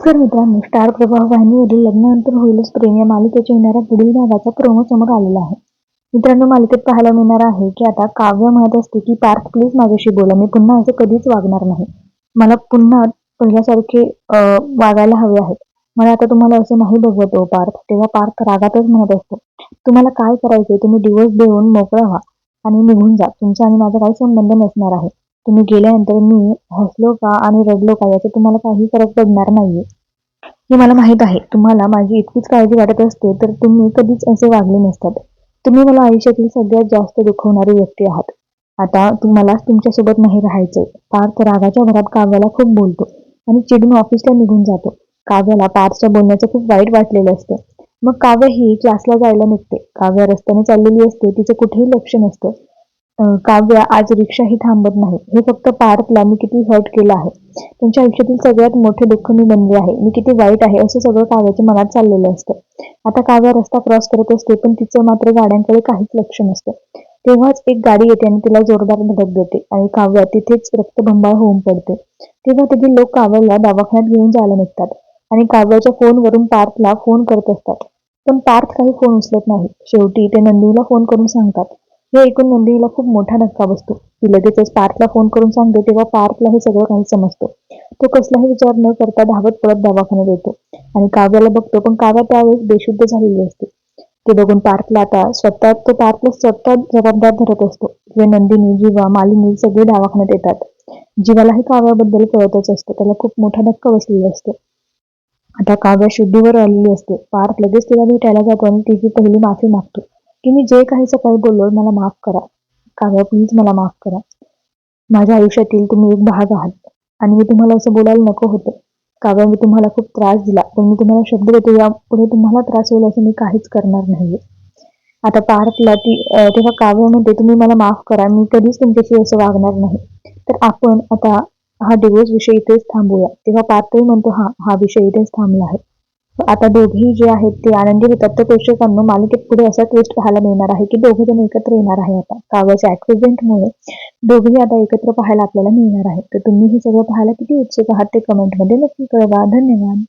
तर मित्रांनो स्टार प्रवाह वाहिनीवरील लग्नानंतर होईलच प्रेम या मालिकेच्या येणाऱ्या पुढील भागाचा प्रोमो समोर आलेला आहे. मित्रांनो मालिकेत पाहायला मिळणार आहे की आता काव्य म्हणत असते की पार्थ प्लीज माझ्याशी बोला. मी पुन्हा असं कधीच वागणार नाही. मला पुन्हा पहिल्यासारखे वागायला हवे आहे मला आता तुम्हाला असं नाही बघवत हो पार्थ. तेव्हा पार्थ रागातच म्हणत असतो तुम्हाला काय करायचंय? तुम्ही दिवस देऊन मोकळा व्हा आणि निघून जा. तुमचा आणि माझा काही संबंध नसणार आहे. तुम्ही गेल्यानंतर मी हसलो का आणि रडलो का याचा तुम्हाला काही फरक पडणार नाहीये. हे मला माहीत आहे. तुम्हाला माझी इतकीच काळजी वाटत असते तर तुम्ही कधीच असे वागले नसतात. तुम्ही मला आयुष्यातील सगळ्यात जास्त दुखवणारी व्यक्ती आहात. आता तुम्हालाच तुमच्यासोबत नाही राहायचंय. पार्थ रागाच्या भरात काव्याला खूप बोलतो आणि चिडून ऑफिसला निघून जातो. काव्याला पार्थच्या बोलण्याचं खूप वाईट वाटलेलं असतं. मग काव्य ही क्लासला जायला निघते. काव्य रस्त्याने चाललेली असते तिचं कुठेही लक्ष नसतं. काव्य आज रिक्षाही थांबत नाही. हे फक्त पार्थला मी किती हर्ट केलं आहे. त्यांच्या आयुष्यातील सगळ्यात मोठे दुःख मी बनले आहे. मी किती वाईट आहे असं सगळं काव्याच्या मनात चाललेलं असतं. आता काव्य रस्ता क्रॉस करत असते पण तिचं मात्र गाड्यांकडे काहीच लक्ष नसतं. तेव्हाच एक गाडी येते आणि तिला जोरदार धडक देते आणि काव्या तिथेच रक्तभंबाळ होऊन पडते. तेव्हा तिथे लोक काव्याला दवाखान्यात घेऊन जायला निघतात आणि काव्याच्या फोनवरून पार्थला फोन करत असतात. पण पार्थ काही फोन उचलत नाही. शेवटी ते नंदिनीला फोन करून सांगतात हे ऐकून नंदिनीला खूप मोठा धक्का बसतो. ती लगेचच पार्थला फोन करून सांगते तेव्हा पार्थला हे सगळं काही समजतो. तो कसलाही विचार न करता धावत पळत दवाखान्यात येतो. आणि काव्याला बघतो पण काव्या त्यावेळेस बेशुद्ध झालेली असते. ते बघून पार्थला आता स्वतः तो पार्थला स्वतः जबाबदार धरत असतो. जे नंदिनी जीवा मालिनी सगळे दवाखान्यात येतात. जीवालाही काव्याबद्दल कळतच असतं. त्याला खूप मोठा धक्का बसलेला असतो. आता काव्या शुद्धीवर आलेली असते. पार्थ लगेच तिला भेटायला जातो आणि तिची पहिली माफी मागतो. की मी जे काही सकाळी बोललो मला माफ करा. काव्या प्लीज मला माफ करा. माझ्या आयुष्यातील तुम्ही एक भाग आहात आणि मी तुम्हाला असं बोलायला नको होतं. काव्य मी तुम्हाला खूप त्रास दिला पण मी तुम्हाला शब्द देतो यापुढे तुम्हाला त्रास होईल असं मी काहीच करणार नाहीये. आता पार्थला ती तेव्हा काव्य म्हणते तुम्ही मला माफ करा मी कधीच तुमच्याशी असं वागणार नाही. तर आपण आता हा डिवोर्स विषय इथेच थांबूया. तेव्हा पार्थही म्हणतो हा हा विषय इथेच थांबला आहे. आता दोघेही जे आहेत ते आनंदी होतात तर प्रेक्षकांना मालिकेत पुढे असा ट्विस्ट पाहायला मिळणार आहे की दोघे जण एकत्र येणार आहे आता. काव्याच्या ऍक्सिडेंटमुळे दोघेही आता एकत्र पाहायला आपल्याला मिळणार आहे. तर तुम्ही हे सगळं पाहायला किती उत्सुक आहात ते कमेंटमध्ये नक्की कळवा. धन्यवाद.